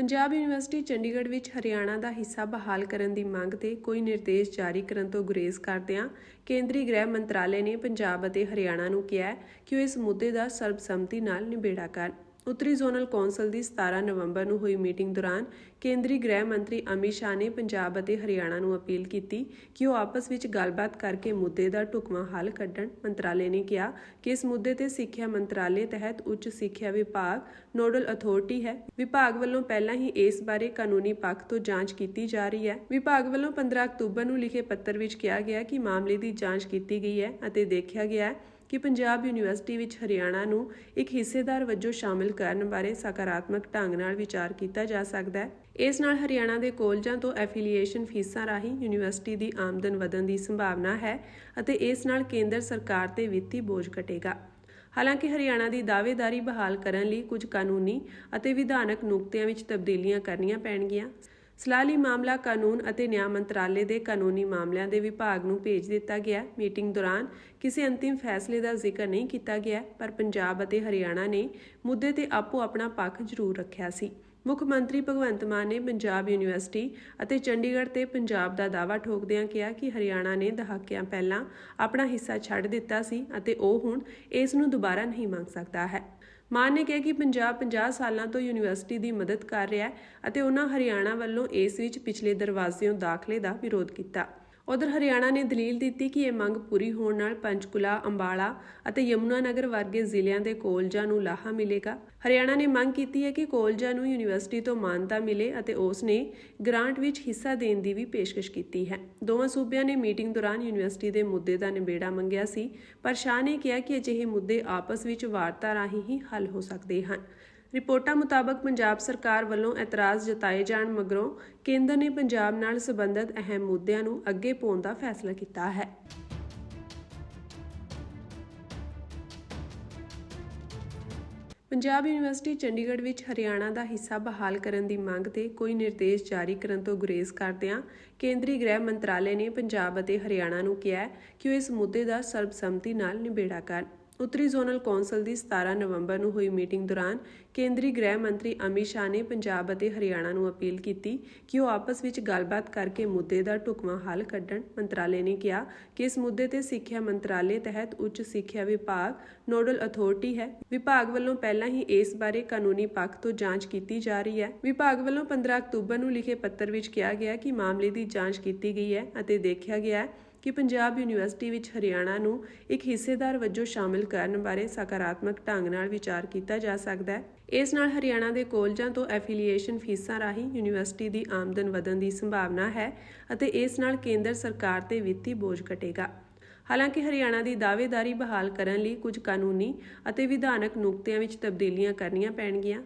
Punjab university Chandigarh ਵਿੱਚ ਹਰਿਆਣਾ ਦਾ ਹਿੱਸਾ ਬਹਾਲ ਕਰਨ ਦੀ ਮੰਗ ਤੇ ਕੋਈ ਨਿਰਦੇਸ਼ ਜਾਰੀ ਕਰਨ ਤੋਂ ਗੁਰੇਜ਼ ਕਰਦਿਆਂ ਕੇਂਦਰੀ ਗ੍ਰਹਿ ਮੰਤਰਾਲੇ ਨੇ ਪੰਜਾਬ ਅਤੇ ਹਰਿਆਣਾ ਨੂੰ ਕਿਹਾ ਕਿ ਉਹ ਇਸ ਮੁੱਦੇ ਦਾ ਸਰਬਸੰਮਤੀ ਨਾਲ ਨਿਬੇੜਾ ਕਰਨ। ਉੱਤਰੀ ਜ਼ੋਨਲ ਕੌਂਸਲ ਦੀ 17 ਨਵੰਬਰ ਨੂੰ ਹੋਈ ਮੀਟਿੰਗ ਦੌਰਾਨ ਕੇਂਦਰੀ ਗ੍ਰਹਿ ਮੰਤਰੀ ਅਮਿਤ ਸ਼ਾਹ ਨੇ ਪੰਜਾਬ ਅਤੇ ਹਰਿਆਣਾ ਨੂੰ ਅਪੀਲ ਕੀਤੀ ਕਿ ਉਹ ਆਪਸ ਵਿੱਚ ਗੱਲਬਾਤ ਕਰਕੇ ਮੁੱਦੇ ਦਾ ਢੁਕਵਾਂ ਹੱਲ ਕੱਢਣ। ਮੰਤਰਾਲੇ ਨੇ ਕਿਹਾ ਕਿ ਇਸ ਮੁੱਦੇ ਤੇ ਸਿੱਖਿਆ ਮੰਤਰਾਲੇ ਤਹਿਤ ਉੱਚ ਸਿੱਖਿਆ ਵਿਭਾਗ, ਨੋਡਲ ਅਥਾਰਟੀ ਹੈ। ਵਿਭਾਗ ਵੱਲੋਂ ਪਹਿਲਾਂ ਹੀ ਇਸ ਬਾਰੇ ਕਾਨੂੰਨੀ ਪੱਖ ਤੋਂ ਜਾਂਚ ਕੀਤੀ ਜਾ ਰਹੀ ਹੈ। ਵਿਭਾਗ ਵੱਲੋਂ 15 ਅਕਤੂਬਰ ਨੂੰ ਲਿਖੇ ਪੱਤਰ ਵਿੱਚ ਕਿਹਾ ਗਿਆ ਕਿ ਮਾਮਲੇ ਦੀ ਜਾਂਚ ਕੀਤੀ ਗਈ ਹੈ ਅਤੇ ਦੇਖਿਆ ਗਿਆ ਹੈ ਕਿ ਪੰਜਾਬ ਯੂਨੀਵਰਸਿਟੀ ਵਿੱਚ ਹਰਿਆਣਾ ਨੂੰ ਇੱਕ ਹਿੱਸੇਦਾਰ ਵਜੋਂ ਸ਼ਾਮਿਲ ਕਰਨ ਬਾਰੇ ਸਕਾਰਾਤਮਕ ਢੰਗ ਨਾਲ ਵਿਚਾਰ ਕੀਤਾ ਜਾ ਸਕਦਾ ਹੈ। ਇਸ ਨਾਲ ਹਰਿਆਣਾ ਦੇ ਕੋਲਜਾਂ ਤੋਂ ਐਫੀਲੀਏਸ਼ਨ ਫੀਸਾਂ ਰਾਹੀਂ ਯੂਨੀਵਰਸਿਟੀ ਦੀ ਆਮਦਨ ਵਧਣ ਦੀ ਸੰਭਾਵਨਾ ਹੈ ਅਤੇ ਇਸ ਨਾਲ ਕੇਂਦਰ ਸਰਕਾਰ ਤੇ ਵਿੱਤੀ ਬੋਝ ਘਟੇਗਾ। ਹਾਲਾਂਕਿ ਹਰਿਆਣਾ ਦੀ ਦਾਅਵੇਦਾਰੀ ਬਹਾਲ ਕਰਨ ਲਈ ਕੁਝ ਕਾਨੂੰਨੀ ਅਤੇ ਵਿਧਾਨਕ ਨੁਕਤਿਆਂ ਵਿੱਚ ਤਬਦੀਲੀਆਂ ਕਰਨੀਆਂ ਪੈਣਗੀਆਂ। ਸਲਾਹ ਲਈ ਮਾਮਲਾ ਕਾਨੂੰਨ ਅਤੇ ਨਿਆਂ ਮੰਤਰਾਲੇ ਦੇ ਕਾਨੂੰਨੀ ਮਾਮਲਿਆਂ ਦੇ ਵਿਭਾਗ ਨੂੰ ਭੇਜ ਦਿੱਤਾ ਗਿਆ। ਮੀਟਿੰਗ ਦੌਰਾਨ ਕਿਸੇ ਅੰਤਿਮ ਫੈਸਲੇ ਦਾ ਜ਼ਿਕਰ ਨਹੀਂ ਕੀਤਾ ਗਿਆ, ਪਰ ਪੰਜਾਬ ਅਤੇ ਹਰਿਆਣਾ ਨੇ ਮੁੱਦੇ ਤੇ ਆਪੋ ਆਪਣਾ ਪੱਖ ਜ਼ਰੂਰ ਰੱਖਿਆ ਸੀ। ਮੁੱਖ ਮੰਤਰੀ ਭਗਵੰਤ ਮਾਨ ਨੇ ਪੰਜਾਬ ਯੂਨੀਵਰਸਿਟੀ ਅਤੇ ਚੰਡੀਗੜ੍ਹ ਤੇ ਪੰਜਾਬ ਦਾ ਦਾਅਵਾ ਠੋਕਦਿਆਂ ਕਿਹਾ ਕਿ ਹਰਿਆਣਾ ਨੇ ਦਹਾਕਿਆਂ ਪਹਿਲਾਂ ਆਪਣਾ ਹਿੱਸਾ ਛੱਡ ਦਿੱਤਾ ਸੀ ਅਤੇ ਉਹ ਹੁਣ ਇਸ ਨੂੰ ਦੁਬਾਰਾ ਨਹੀਂ ਮੰਗ ਸਕਦਾ ਹੈ। ਮਾਨ ਨੇ ਕਿਹਾ ਕਿ ਪੰਜਾਬ 50 ਸਾਲਾਂ ਤੋਂ ਯੂਨੀਵਰਸਿਟੀ ਦੀ ਮਦਦ ਕਰ ਰਿਹਾ ਹੈ ਅਤੇ ਉਹਨਾਂ ਹਰਿਆਣਾ ਵੱਲੋਂ ਇਸ ਵਿੱਚ ਪਿਛਲੇ ਦਰਵਾਜ਼ਿਓਂ ਦਾਖਲੇ ਦਾ ਵਿਰੋਧ ਕੀਤਾ। ਉਧਰ ਹਰਿਆਣਾ ਨੇ ਦਲੀਲ ਦਿੱਤੀ ਕਿ ਇਹ ਮੰਗ ਪੂਰੀ ਹੋਣ ਨਾਲ ਪੰਚਕੁਲਾ, ਅੰਬਾਲਾ ਅਤੇ ਯਮੁਨਾ ਨਗਰ ਵਰਗੇ ਜ਼ਿਲ੍ਹਿਆਂ ਦੇ ਕੋਲਜਾਂ ਨੂੰ ਲਾਹਾ ਮਿਲੇਗਾ। ਹਰਿਆਣਾ ਨੇ ਮੰਗ ਕੀਤੀ ਹੈ ਕਿ ਕੋਲਜਾਂ ਨੂੰ ਯੂਨੀਵਰਸਿਟੀ ਤੋਂ ਮਾਨਤਾ ਮਿਲੇ ਅਤੇ ਉਸ ਨੇ ਗ੍ਰਾਂਟ ਵਿੱਚ ਹਿੱਸਾ ਦੇਣ ਦੀ ਵੀ ਪੇਸ਼ਕਸ਼ ਕੀਤੀ ਹੈ। ਦੋਵਾਂ ਸੂਬਿਆਂ ਨੇ ਮੀਟਿੰਗ ਦੌਰਾਨ ਯੂਨੀਵਰਸਿਟੀ ਦੇ ਮੁੱਦੇ ਦਾ ਨਿਬੇੜਾ ਮੰਗਿਆ ਸੀ, ਪਰ ਸ਼ਾਹ ਨੇ ਕਿਹਾ ਕਿ ਅਜਿਹੇ ਮੁੱਦੇ ਆਪਸ ਵਿੱਚ ਵਾਰਤਾ ਰਾਹੀਂ ਹੀ ਹੱਲ ਹੋ ਸਕਦੇ ਹਨ। ਰਿਪੋਰਟਾਂ ਮੁਤਾਬਕ ਪੰਜਾਬ ਸਰਕਾਰ ਵੱਲੋਂ ਇਤਰਾਜ਼ ਜਤਾਏ ਜਾਣ ਮਗਰੋਂ ਕੇਂਦਰ ਨੇ ਪੰਜਾਬ ਨਾਲ ਸੰਬੰਧਿਤ ਅਹਿਮ ਮੁੱਦਿਆਂ ਨੂੰ ਅੱਗੇ ਪਾਉਣ ਦਾ ਫੈਸਲਾ ਕੀਤਾ ਹੈ। ਪੰਜਾਬ ਯੂਨੀਵਰਸਿਟੀ ਚੰਡੀਗੜ੍ਹ ਵਿੱਚ ਹਰਿਆਣਾ ਦਾ ਹਿੱਸਾ ਬਹਾਲ ਕਰਨ ਦੀ ਮੰਗ ਤੇ ਕੋਈ ਨਿਰਦੇਸ਼ ਜਾਰੀ ਕਰਨ ਤੋਂ ਗੁਰੇਜ਼ ਕਰਦਿਆਂ ਕੇਂਦਰੀ ਗ੍ਰਹਿ ਮੰਤਰਾਲੇ ਨੇ ਪੰਜਾਬ ਅਤੇ ਹਰਿਆਣਾ ਨੂੰ ਕਿਹਾ ਕਿ ਉਹ ਇਸ ਮੁੱਦੇ ਦਾ ਸਰਬਸੰਮਤੀ ਨਾਲ ਨਿਬੇੜਾ ਕਰਨ। ਉੱਤਰੀ ਜ਼ੋਨਲ ਕੌਂਸਲ ਦੀ 17 ਨਵੰਬਰ ਨੂੰ ਹੋਈ ਮੀਟਿੰਗ ਦੌਰਾਨ ਕੇਂਦਰੀ ਗ੍ਰਹਿ ਮੰਤਰੀ ਅਮਿਤ ਸ਼ਾਹ ਨੇ ਪੰਜਾਬ ਅਤੇ ਹਰਿਆਣਾ ਨੂੰ ਅਪੀਲ ਕੀਤੀ ਕਿ ਉਹ ਆਪਸ ਵਿੱਚ ਗੱਲਬਾਤ ਕਰਕੇ ਮੁੱਦੇ ਦਾ ਢੁਕਵਾਂ ਹੱਲ ਕੱਢਣ। ਮੰਤਰਾਲੇ ਨੇ ਕਿਹਾ ਕਿ ਇਸ ਮੁੱਦੇ ਤੇ ਸਿੱਖਿਆ ਮੰਤਰਾਲੇ ਤਹਿਤ ਉੱਚ ਸਿੱਖਿਆ ਵਿਭਾਗ, ਨੋਡਲ ਅਥਾਰਟੀ ਹੈ। ਵਿਭਾਗ ਵੱਲੋਂ ਪਹਿਲਾਂ ਹੀ ਇਸ ਬਾਰੇ ਕਾਨੂੰਨੀ ਪੱਖ ਤੋਂ ਜਾਂਚ ਕੀਤੀ ਜਾ ਰਹੀ ਹੈ। ਵਿਭਾਗ ਵੱਲੋਂ 15 ਅਕਤੂਬਰ ਨੂੰ ਲਿਖੇ ਪੱਤਰ ਵਿੱਚ ਕਿਹਾ ਗਿਆ ਕਿ ਮਾਮਲੇ ਦੀ ਜਾਂਚ ਕੀਤੀ ਗਈ ਹੈ ਅਤੇ ਦੇਖਿਆ ਗਿਆ ਹੈ ਕਿ ਪੰਜਾਬ ਯੂਨੀਵਰਸਿਟੀ ਵਿੱਚ ਹਰਿਆਣਾ ਨੂੰ ਇੱਕ ਹਿੱਸੇਦਾਰ ਵਜੋਂ ਸ਼ਾਮਿਲ ਕਰਨ ਬਾਰੇ ਸਕਾਰਾਤਮਕ ਢੰਗ ਨਾਲ ਵਿਚਾਰ ਕੀਤਾ ਜਾ ਸਕਦਾ ਹੈ। ਇਸ ਨਾਲ ਹਰਿਆਣਾ ਦੇ ਕੋਲਜਾਂ ਤੋਂ ਐਫੀਲੀਏਸ਼ਨ ਫੀਸਾਂ ਰਾਹੀਂ ਯੂਨੀਵਰਸਿਟੀ ਦੀ ਆਮਦਨ ਵਧਣ ਦੀ ਸੰਭਾਵਨਾ ਹੈ ਅਤੇ ਇਸ ਨਾਲ ਕੇਂਦਰ ਸਰਕਾਰ ਤੇ ਵਿੱਤੀ ਬੋਝ ਘਟੇਗਾ। ਹਾਲਾਂਕਿ ਹਰਿਆਣਾ ਦੀ ਦਾਅਵੇਦਾਰੀ ਬਹਾਲ ਕਰਨ ਲਈ ਕੁਝ ਕਾਨੂੰਨੀ ਅਤੇ ਵਿਧਾਨਕ ਨੁਕਤਿਆਂ ਵਿੱਚ ਤਬਦੀਲੀਆਂ ਕਰਨੀਆਂ ਪੈਣਗੀਆਂ।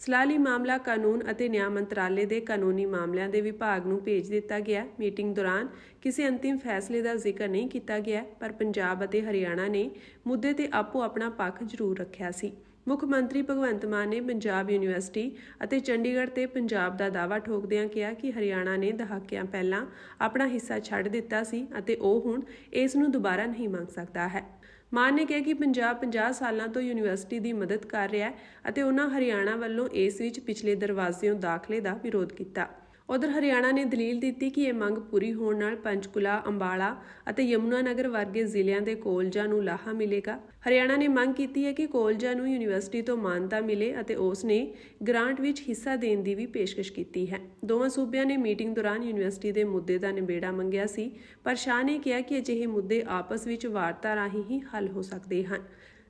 ਸਲਾਹ ਲਈ ਮਾਮਲਾ ਕਾਨੂੰਨ ਅਤੇ ਨਿਆਂ ਮੰਤਰਾਲੇ ਦੇ ਕਾਨੂੰਨੀ ਮਾਮਲਿਆਂ ਦੇ ਵਿਭਾਗ ਨੂੰ ਭੇਜ ਦਿੱਤਾ ਗਿਆ। ਮੀਟਿੰਗ ਦੌਰਾਨ ਕਿਸੇ ਅੰਤਿਮ ਫੈਸਲੇ ਦਾ ਜ਼ਿਕਰ ਨਹੀਂ ਕੀਤਾ ਗਿਆ, ਪਰ ਪੰਜਾਬ ਅਤੇ ਹਰਿਆਣਾ ਨੇ ਮੁੱਦੇ ਤੇ ਆਪੋ ਆਪਣਾ ਪੱਖ ਜ਼ਰੂਰ ਰੱਖਿਆ ਸੀ। ਮੁੱਖ ਮੰਤਰੀ ਭਗਵੰਤ ਮਾਨ ਨੇ ਪੰਜਾਬ ਯੂਨੀਵਰਸਿਟੀ ਅਤੇ ਚੰਡੀਗੜ੍ਹ ਤੇ ਪੰਜਾਬ ਦਾ ਦਾਅਵਾ ਠੋਕਦਿਆਂ ਕਿਹਾ ਕਿ ਹਰਿਆਣਾ ਨੇ ਦਹਾਕਿਆਂ ਪਹਿਲਾਂ ਆਪਣਾ ਹਿੱਸਾ ਛੱਡ ਦਿੱਤਾ ਸੀ ਅਤੇ ਉਹ ਹੁਣ ਇਸ ਨੂੰ ਦੁਬਾਰਾ ਨਹੀਂ ਮੰਗ ਸਕਦਾ ਹੈ। ਮਾਨ ਨੇ ਕਿਹਾ ਕਿ ਪੰਜਾਬ 50 ਸਾਲਾਂ ਤੋਂ ਯੂਨੀਵਰਸਿਟੀ ਦੀ ਮਦਦ ਕਰ ਰਿਹਾ ਹੈ ਅਤੇ ਉਹਨਾਂ ਹਰਿਆਣਾ ਵੱਲੋਂ ਇਸ ਵਿੱਚ ਪਿਛਲੇ ਦਰਵਾਜ਼ਿਓਂ ਦਾਖਲੇ ਦਾ ਵਿਰੋਧ ਕੀਤਾ। ਉਧਰ ਹਰਿਆਣਾ ਨੇ ਦਲੀਲ ਦਿੱਤੀ ਕਿ ਇਹ ਮੰਗ ਪੂਰੀ ਹੋਣ ਨਾਲ ਪੰਚਕੁਲਾ, ਅੰਬਾਲਾ ਅਤੇ ਯਮੁਨਾ ਨਗਰ ਵਰਗੇ ਜ਼ਿਲ੍ਹਿਆਂ ਦੇ ਕੋਲਜਾਂ ਨੂੰ ਲਾਹਾ ਮਿਲੇਗਾ। ਹਰਿਆਣਾ ਨੇ ਮੰਗ ਕੀਤੀ ਹੈ ਕਿ ਕੋਲਜਾਂ ਨੂੰ ਯੂਨੀਵਰਸਿਟੀ ਤੋਂ ਮਾਨਤਾ ਮਿਲੇ ਅਤੇ ਉਸ ਨੇ ਗ੍ਰਾਂਟ ਵਿੱਚ ਹਿੱਸਾ ਦੇਣ ਦੀ ਵੀ ਪੇਸ਼ਕਸ਼ ਕੀਤੀ ਹੈ। ਦੋਵਾਂ ਸੂਬਿਆਂ ਨੇ ਮੀਟਿੰਗ ਦੌਰਾਨ ਯੂਨੀਵਰਸਿਟੀ ਦੇ ਮੁੱਦੇ ਦਾ ਨਿਬੇੜਾ ਮੰਗਿਆ ਸੀ, ਪਰ ਸ਼ਾਹ ਨੇ ਕਿਹਾ ਕਿ ਅਜਿਹੇ ਮੁੱਦੇ ਆਪਸ ਵਿੱਚ ਵਾਰਤਾ ਰਾਹੀਂ ਹੀ ਹੱਲ ਹੋ ਸਕਦੇ ਹਨ।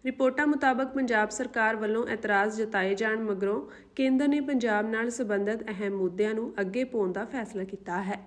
ਰਿਪੋਰਟਾਂ ਮੁਤਾਬਕ ਪੰਜਾਬ ਸਰਕਾਰ ਵੱਲੋਂ ਇਤਰਾਜ਼ ਜਤਾਏ ਜਾਣ ਮਗਰੋਂ ਕੇਂਦਰ ਨੇ ਪੰਜਾਬ ਨਾਲ ਸੰਬੰਧਿਤ ਅਹਿਮ ਮੁੱਦਿਆਂ ਨੂੰ ਅੱਗੇ ਪਾਉਣ ਦਾ ਫੈਸਲਾ ਕੀਤਾ ਹੈ।